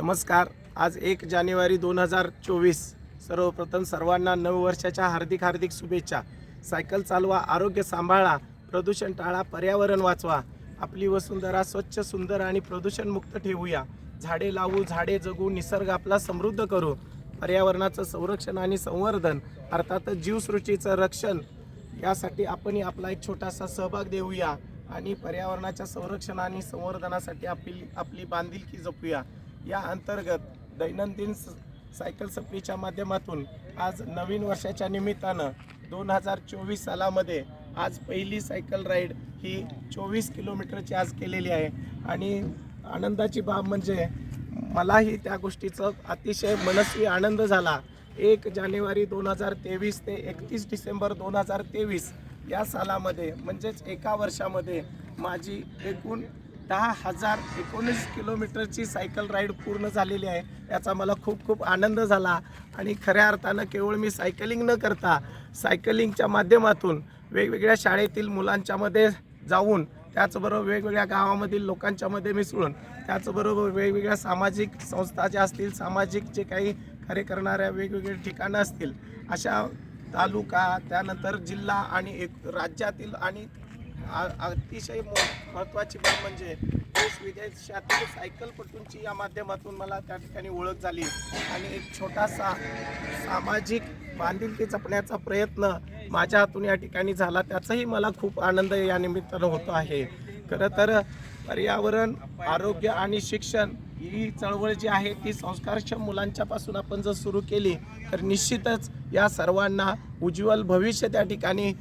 नमस्कार. आज एक जानेवारी दोन हजार चोवीस. सर्वप्रथम सर्वांना नववर्षाच्या हार्दिक हार्दिक शुभेच्छा. सायकल चालवा आरोग्य सांभाळा प्रदूषण टाळा पर्यावरण वाचवा. आपली वसुंधरा स्वच्छ सुंदर आणि प्रदूषणमुक्त ठेवूया. झाडे लावू झाडे जगू निसर्ग आपला समृद्ध करू. पर्यावरणाचं संरक्षण आणि संवर्धन अर्थातच जीवसृष्टीचं रक्षण. यासाठी आपण आपला एक छोटासा सहभाग देऊया आणि पर्यावरणाच्या संरक्षण आणि संवर्धनासाठी आपली आपली बांधिलकी जपूया. या अंतर्गत दैनंदिन स- सायकल सप्लीच्या माध्यमातून आज नवीन वर्षाच्या निमित्तानं दोन हजार चोवीस सालामध्ये आज पहिली सायकल राईड ही चोवीस किलोमीटरची आज केलेली आहे. आणि आनंदाची बाब म्हणजे मलाही त्या गोष्टीचं अतिशय मनस्वी आनंद झाला. एक जानेवारी दोन हजार तेवीस ते एकतीस डिसेंबर दोन हजार तेवीस या सालामध्ये म्हणजेच एका वर्षामध्ये माझी एकूण दहा हजार एकोणीस किलोमीटरची सायकल राईड पूर्ण झालेली आहे. याचा मला खूप खूप आनंद झाला. आणि खऱ्या अर्थानं केवळ मी सायकलिंग न करता सायकलिंगच्या माध्यमातून वेगवेगळ्या शाळेतील मुलांच्यामध्ये जाऊन त्याचबरोबर वेगवेगळ्या गावामधील लोकांच्यामध्ये मिसळून त्याचबरोबर वेगवेगळ्या सामाजिक संस्था ज्या असतील सामाजिक जे काही कार्य करणाऱ्या वेगवेगळे ठिकाणं असतील अशा तालुका त्यानंतर जिल्हा आणि एक राज्यातील आणि अतिशय म- महत्त्वाची बाब म्हणजे देश विदेशातील सायकलपटूंची या माध्यमातून मला त्या ठिकाणी ओळख झाली. आणि एक छोटासा सामाजिक बांधिलकी जपण्याचा प्रयत्न माझ्या हातून या ठिकाणी झाला. त्याचाही मला खूप आनंद या निमित्तानं होतो आहे. खरं तर पर्यावरण आरोग्य आणि शिक्षण ही चळवळ जी आहे ती संस्कारक्षम मुलांच्यापासून आपण जर सुरू केली तर निश्चितच या सर्वांना उज्ज्वल भविष्य त्या ठिकाणी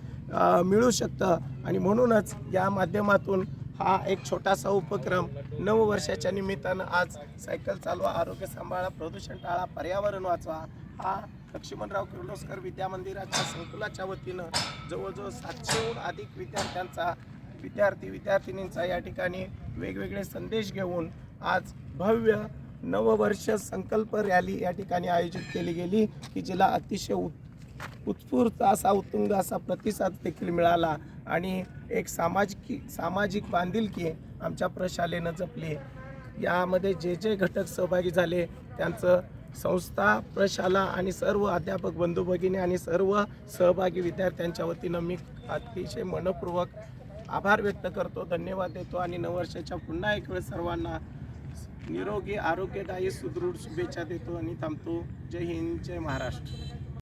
मिळू शकतं. आणि म्हणूनच या माध्यमातून हा एक छोटासा उपक्रम नववर्षाच्या निमित्तानं आज सायकल चालवा आरोग्य सांभाळा प्रदूषण टाळा पर्यावरण वाचवा हा लक्ष्मणराव किर्लोस्कर विद्या मंदिराच्या संकुलाच्या वतीनं जवळजवळ सातशेहून अधिक विद्यार्थ्यांचा विद्यार्थी विद्यार्थिनींचा या ठिकाणी वेगवेगळे संदेश घेऊन आज भव्य नववर्ष संकल्प रॅली या ठिकाणी आयोजित केली गेली की जिला अतिशय उत उत्स्फूर्त असा उत्तुंग असा प्रतिसाद देखील मिळाला आणि एक सामाजिक सामाजिक बांधिलकी आमच्या प्रशालेनं जपली. यामध्ये जे जे घटक सहभागी झाले त्यांचं संस्था प्रशाला आणि सर्व अध्यापक बंधू भगिनी आणि सर्व सहभागी विद्यार्थ्यांच्या वतीनं मी अतिशय मनपूर्वक आभार व्यक्त करतो धन्यवाद देतो आणि नववर्षाच्या पुन्हा एक वेळ सर्वांना निरोगी आरोग्यदायी सुदृढ शुभेच्छा देतो आणि थांबतो. जय हिंद जय महाराष्ट्र.